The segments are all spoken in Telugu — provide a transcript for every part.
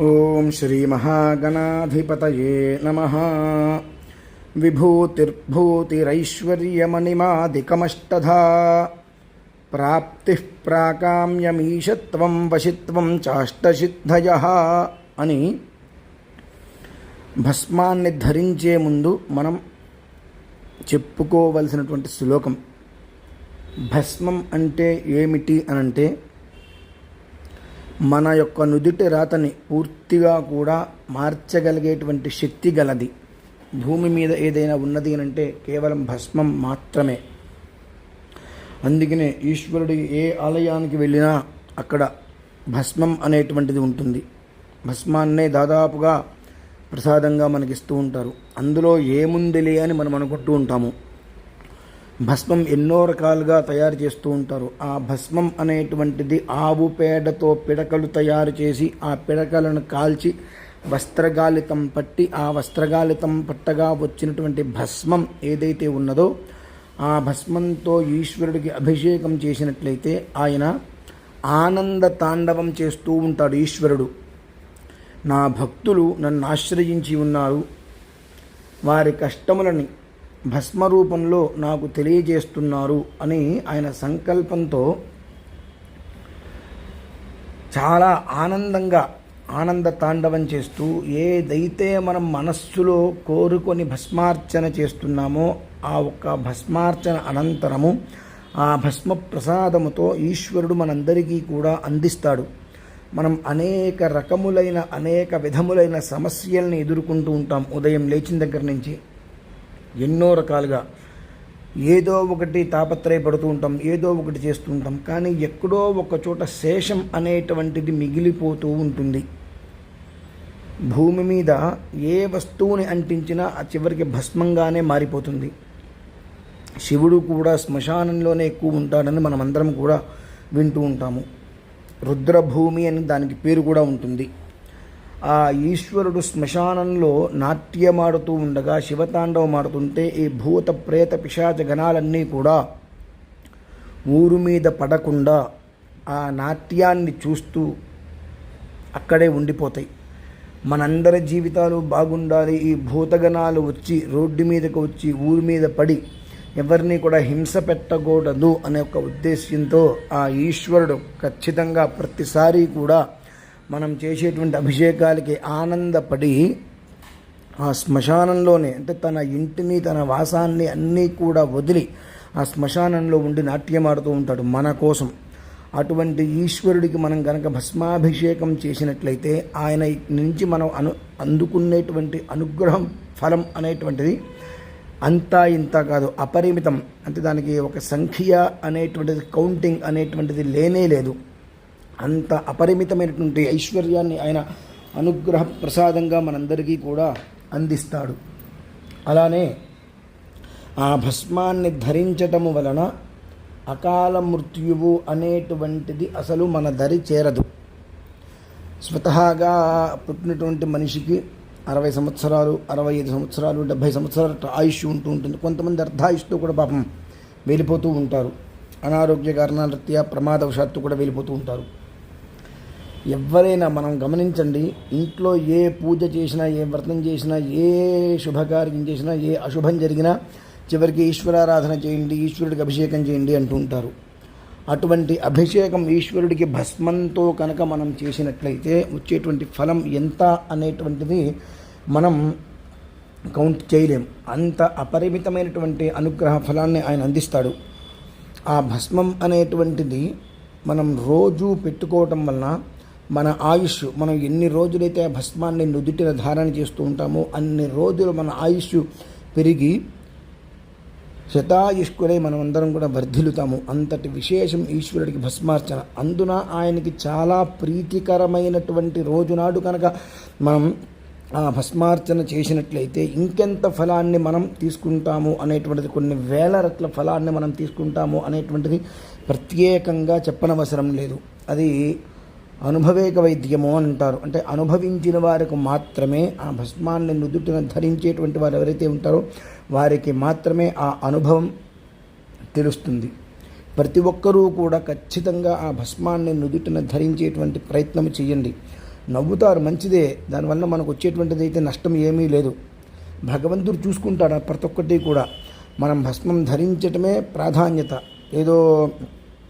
ఓం శ్రీ మహాగణాధిపతయే నమ. విభూతిర్భూతిరైశ్వర్యమణిమాదికమష్టధా. ప్రాప్తి ప్రాకామ్యమీషత్వం వశిత్వం చాష్టసిద్ధయ అని భస్మాన్ని ధరించే ముందు మనం చెప్పుకోవలసినటువంటి శ్లోకం. భస్మం అంటే ఏమిటి అనంటే మన యొక్క నుదుటి రాతని పూర్తిగా కూడా మార్చగలిగేటువంటి శక్తి గలది. భూమి మీద ఏదైనా ఉన్నది అంటే కేవలం భస్మం మాత్రమే. అందుకనే ఈశ్వరుడి ఏ ఆలయానికి వెళ్ళినా అక్కడ భస్మం అనేటువంటిది ఉంటుంది. భస్మాన్నే దాదాపుగా ప్రసాదంగా మనకిస్తూ ఉంటారు. అందులో ఏముందిలే అని మనం అనుకుంటూ ఉంటాము. భస్మం ఎన్నో రకాలుగా తయారు చేస్తూ ఉంటారు. ఆ భస్మం అనేటువంటిది ఆవు పేడతో పిడకలు తయారు చేసి ఆ పిడకలను కాల్చి వస్త్రగాలితం పట్టి ఆ వస్త్రగాలితం పట్టగా వచ్చినటువంటి భస్మం ఏదైతే ఉన్నదో ఆ భస్మంతో ఈశ్వరుడికి అభిషేకం చేసినట్లయితే ఆయన ఆనంద తాండవం చేస్తూ ఉంటాడు ఈశ్వరుడు. నా భక్తులు నన్ను ఆశ్రయించి ఉన్నారు. వారి కష్టములని భస్మ రూపంలో నాకు తెలియజేస్తున్నారు అని ఆయన సంకల్పంతో చాలా ఆనందంగా ఆనంద తాండవం చేస్తూ ఏదైతే మనం మనస్సులో కోరుకొని భస్మార్చన చేస్తున్నామో ఆ ఒక్క భస్మార్చన అనంతరము ఆ భస్మ ప్రసాదముతో ఈశ్వరుడు మనందరికీ కూడా అందిస్తాడు. మనం అనేక రకములైన అనేక విధములైన సమస్యల్ని ఎదుర్కొంటూ ఉంటాం. ఉదయం లేచిన దగ్గర నుంచి ఎన్నో రకాలుగా. ఏదో ఒకటి తాపత్రయపడుతూ ఉంటాం ఏదో ఒకటి చేస్తూ ఉంటాం కానీ ఎక్కడో ఒక చోట శేషం అనేటువంటిది మిగిలిపోతూ ఉంటుంది. భూమి మీద ఏ వస్తువుని అంటించినా ఆ చివరికి భస్మంగానే మారిపోతుంది. శివుడు కూడా శ్మశానంలోనే ఎక్కువ ఉంటాడని మనం అందరం కూడా వింటూ ఉంటాము. రుద్రభూమి అని దానికి పేరు కూడా ఉంటుంది. ఆ ఈశ్వరుడు శ్మశానంలో నాట్యమాడుతూ ఉండగా శివతాండవం ఆడుతుంటే ఈ భూత ప్రేత పిశాచ గణాలన్నీ కూడా ఊరు మీద పడకుండా ఆ నాట్యాన్ని చూస్తూ అక్కడే ఉండిపోతాయి. మనందరి జీవితాలు బాగుండాలి. ఈ భూతగణాలు వచ్చి రోడ్డు మీదకి వచ్చి ఊరి మీద పడి ఎవరిని కూడా హింస పెట్టకూడదు అనే ఒక ఉద్దేశ్యంతో ఆ ఈశ్వరుడు ఖచ్చితంగా ప్రతిసారి కూడా మనం చేసేటువంటి అభిషేకాలకి ఆనందపడి ఆ శ్మశానంలోనే అంటే తన ఇంటిని తన వాసాన్ని అన్నీ కూడా వదిలి ఆ శ్మశానంలో ఉండి నాట్యం ఆడుతూ ఉంటాడు మన కోసం. అటువంటి ఈశ్వరుడికి మనం కనుక భస్మాభిషేకం చేసినట్లయితే ఆయన నుంచి మనం అను అందుకునేటువంటి అనుగ్రహం ఫలం అనేటువంటిది అంతా ఇంత కాదు అపరిమితం. అంటే దానికి ఒక సంఖ్య అనేటువంటిది కౌంటింగ్ అనేటువంటిది లేనే లేదు. అంత అపరిమితమైనటువంటి ఐశ్వర్యాన్ని ఆయన అనుగ్రహ ప్రసాదంగా మనందరికీ కూడా అందిస్తాడు. అలానే ఆ భస్మాన్ని ధరించటము వలన అకాల మృత్యువు అనేటువంటిది అసలు మన దరి చేరదు. స్వతహాగా పుట్టినటువంటి మనిషికి అరవై సంవత్సరాలు అరవై ఐదు సంవత్సరాలు డెబ్భై సంవత్సరాలు ఆయుష్ ఉంటూ ఉంటుంది. కొంతమంది అర్ధాయుష్తో కూడా పాపం వెళ్ళిపోతూ ఉంటారు. అనారోగ్య కారణాల రీత్యా ప్రమాదవశాత్తు కూడా వెళ్ళిపోతూ ఉంటారు. ఎవరైనా మనం గమనించండి ఇంట్లో ఏ పూజ చేసినా ఏ వ్రతం చేసినా ఏ శుభకార్యం చేసినా ఏ అశుభం జరిగినా చివరికి ఈశ్వరారాధన చేయండి ఈశ్వరుడికి అభిషేకం చేయండి అంటుంటారు అటువంటి అభిషేకం ఈశ్వరుడికి భస్మంతో కనుక మనం చేసినట్లయితే వచ్చేటువంటి ఫలం ఎంత అనేటువంటిది మనం కౌంట్ చేయలేం. అంత అపరిమితమైనటువంటి అనుగ్రహ ఫలాన్ని ఆయన అందిస్తాడు. ఆ భస్మం అనేటువంటిది మనం రోజు పెట్టుకోవటం వలన మన ఆయుష్ మనం ఎన్ని రోజులైతే ఆ భస్మాన్ని నుదుటిన ధారణ చేస్తూ ఉంటామో అన్ని రోజులు మన ఆయుష్ పెరిగి శతాయుష్కులై మనమందరం కూడా వర్ధిల్లుతాము. అంతటి విశేషం ఈశ్వరుడికి భస్మార్చన. అందున ఆయనకి చాలా ప్రీతికరమైనటువంటి రోజునాడు కనుక మనం ఆ భస్మార్చన చేసినట్లయితే ఇంకెంత ఫలాన్ని మనం తీసుకుంటాము అనేటువంటిది కొన్ని వేల రెట్ల ఫలాన్ని మనం తీసుకుంటాము అనేటువంటిది ప్రత్యేకంగా చెప్పనవసరం లేదు. అది అనుభవేక వైద్యము అని అంటారు. అంటే అనుభవించిన వారికి మాత్రమే ఆ భస్మాన్ని నుదుటిన ధరించేటువంటి వారు ఎవరైతే ఉంటారో వారికి మాత్రమే ఆ అనుభవం తెలుస్తుంది. ప్రతి ఒక్కరూ కూడా ఖచ్చితంగా ఆ భస్మాన్ని నుదుటిన ధరించేటువంటి ప్రయత్నం చేయండి. నవ్వుతారు మంచిదే. దానివల్ల మనకు వచ్చేటువంటిది అయితే నష్టం ఏమీ లేదు. భగవంతుడు చూసుకుంటాడు ప్రతి ఒక్కటి కూడా. మనం భస్మం ధరించటమే ప్రాధాన్యత. ఏదో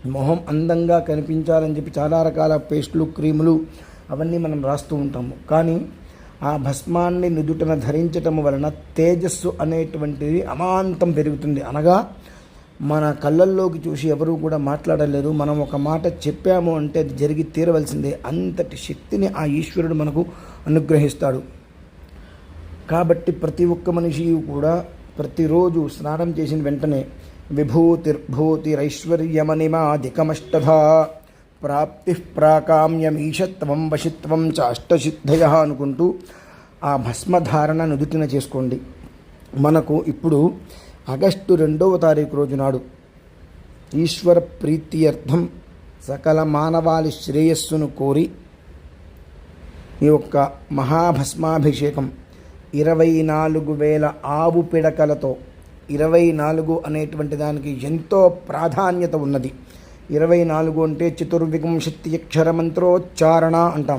మొహం అందంగా కనిపించాలని చెప్పి చాలా రకాల పేస్టులు క్రీములు అవన్నీ మనం రాస్తూ ఉంటాము. కానీ ఆ భస్మాన్ని నుదుటన ధరించటం వలన తేజస్సు అనేటువంటిది అమాంతం పెరుగుతుంది. అనగా మన కళ్ళల్లోకి చూసి ఎవరు కూడా మాట్లాడలేరు. మనం ఒక మాట చెప్పాము అంటే అది జరిగి తీరవలసిందే. అంతటి శక్తిని ఆ ఈశ్వరుడు మనకు అనుగ్రహిస్తాడు. కాబట్టి ప్రతి ఒక్క మనిషి కూడా ప్రతిరోజు స్నానం చేసిన వెంటనే విభూతిర్భూతిరైశ్వర్యమనిమాధికమష్టధా ప్రాప్తి ప్రాకామ్యమీషత్వం వశిత్వం చ అనుకుంటూ ఆ భస్మధారణ నుదుటిన చేసుకోండి. మనకు ఇప్పుడు ఆగస్టు రెండవ తారీఖు రోజు నాడు ఈశ్వర ప్రీతి అర్థం సకల మానవాళి శ్రేయస్సును కోరి ఈ యొక్క మహాభస్మాభిషేకం ఇరవై నాలుగు వేల ఆవు పిడకలతో ఇరవై నాలుగు అనేటువంటి దానికి ఎంతో ప్రాధాన్యత ఉన్నది. ఇరవై నాలుగు అంటే చతుర్వింశతి అక్షర మంత్రోచ్చారణ అంటాం.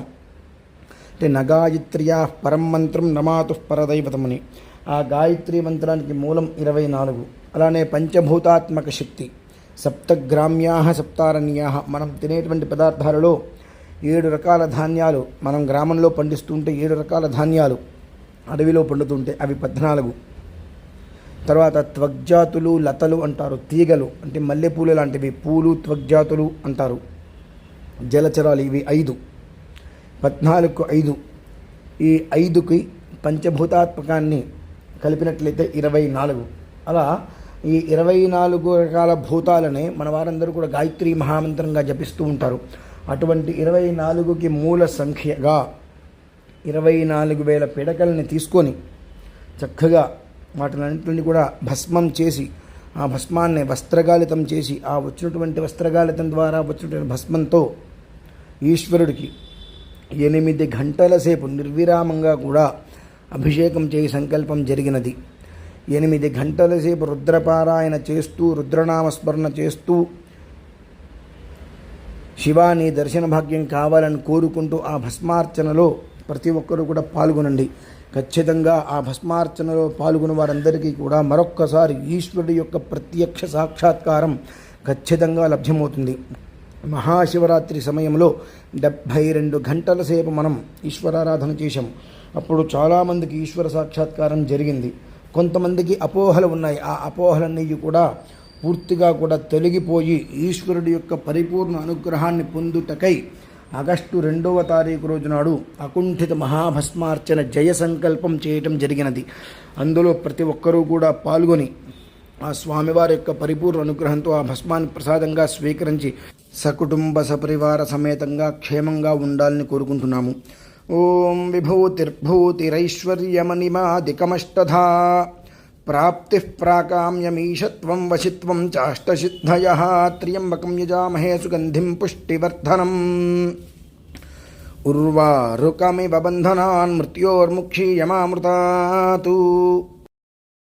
అంటే నగాయత్రియా పరం మంత్రం నమాతు పరదైవతమని. ఆ గాయత్రి మంత్రానికి మూలం ఇరవై నాలుగు. అలానే పంచభూతాత్మక శక్తి. సప్తగ్రామ్యా సప్తారణ్యా మనం తినేటువంటి పదార్థాలలో ఏడు రకాల ధాన్యాలు మనం గ్రామంలో పండిస్తుంటే ఏడు రకాల ధాన్యాలు అడవిలో పండుతుంటే అవి పద్నాలుగు. తర్వాత త్వగ్జాతులు లతలు అంటారు తీగలు అంటే మల్లెపూలు లాంటివి. పూలు త్వగ్జాతులు అంటారు. జలచరాలు ఇవి ఐదు. పద్నాలుగు ఐదు. ఈ ఐదుకి పంచభూతాత్మకాన్ని కలిపినట్లయితే ఇరవై నాలుగు. అలా ఈ ఇరవై నాలుగు రకాల భూతాలనే మన వారందరూ కూడా గాయత్రి మహామంత్రంగా జపిస్తూ ఉంటారు. అటువంటి ఇరవై నాలుగుకి మూల సంఖ్యగా ఇరవై నాలుగు వేల పిడకల్ని తీసుకొని చక్కగా వాటినన్నింటిని కూడా భస్మం చేసి ఆ భస్మాన్ని వస్త్రగాలితం చేసి ఆ వచ్చినటువంటి వస్త్రగాలితం ద్వారా వచ్చినటువంటి భస్మంతో ఈశ్వరుడికి ఎనిమిది గంటల సేపు నిర్విరామంగా కూడా అభిషేకం చేయి సంకల్పం జరిగినది. ఎనిమిది గంటల సేపు రుద్రపారాయణ చేస్తూ రుద్రనామస్మరణ చేస్తూ శివాని దర్శన భాగ్యం కావాలని కోరుకుంటూ ఆ భస్మార్చనలో ప్రతి ఒక్కరూ కూడా పాల్గొనండి. ఖచ్చితంగా ఆ భస్మార్చనలో పాల్గొన్న వారందరికీ కూడా మరొక్కసారి ఈశ్వరుడి యొక్క ప్రత్యక్ష సాక్షాత్కారం ఖచ్చితంగా లభ్యమవుతుంది. మహాశివరాత్రి సమయంలో డెబ్భై రెండు గంటల సేపు మనం ఈశ్వరారాధన చేశాం. అప్పుడు చాలామందికి ఈశ్వర సాక్షాత్కారం జరిగింది. కొంతమందికి అపోహలు ఉన్నాయి. ఆ అపోహలన్నీ కూడా పూర్తిగా కూడా తొలగిపోయి ఈశ్వరుడి యొక్క పరిపూర్ణ అనుగ్రహాన్ని పొందుటకై ఆగస్టు రెండవ తారీఖు రోజు నాడు అకుంఠిత మహాభస్మార్చన జయ సంకల్పం చేయటం జరిగినది. అందులో ప్రతి ఒక్కరూ కూడా పాల్గొని ఆ స్వామివారి యొక్క పరిపూర్ణ అనుగ్రహంతో ఆ భస్మాన్ని ప్రసాదంగా స్వీకరించి సకుటుంబ సపరివార సమేతంగా క్షేమంగా ఉండాలని కోరుకుంటున్నాము. ఓం విభూతిర్భూతిరైశ్వర్యమణిమాదికమష్టధా प्राप्ति प्राकाम्यमीशत्व वशित्व चाष्टसिद्धय त्र्यंबक यजामहे सुगंधि पुष्टिवर्धनम। उर्वारुकमिव बंधना मृत्योर्मुक्षीयमामृता